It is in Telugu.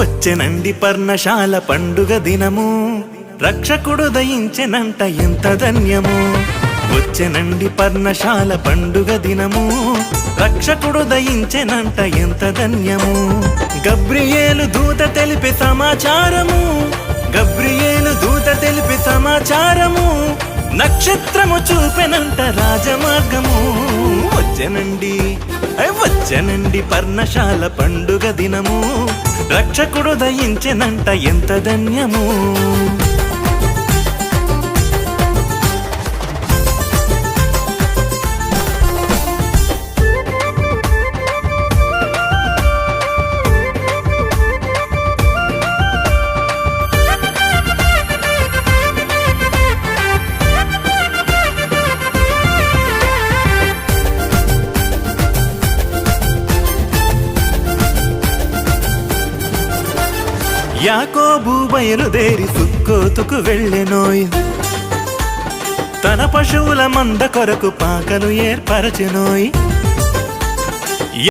వచ్చెనండి పర్ణశాల పండుగ దినము. రక్షకుడు దయించెనంట ఎంత ధన్యము. వచ్చెనండి పర్ణశాల పండుగ దినము. రక్షకుడు దయించెనంట ఎంత ధన్యము. గబ్రియేలు దూత తెలిపి సమాచారము. గబ్రియేలు దూత తెలిపి సమాచారము. నక్షత్రము చూపెనంట రాజమార్గము. వచ్చెనండి వచ్చెనండి పర్ణశాల పండుగ దినము. రక్షకుడు దయించినంట ఎంత ధన్యము? యాకోబు బయలుదేరి సుక్కోతుకు వెళ్ళెనోయ్. తన పశువుల మంద కొరకు పాకలు ఏర్పరచెనోయ్.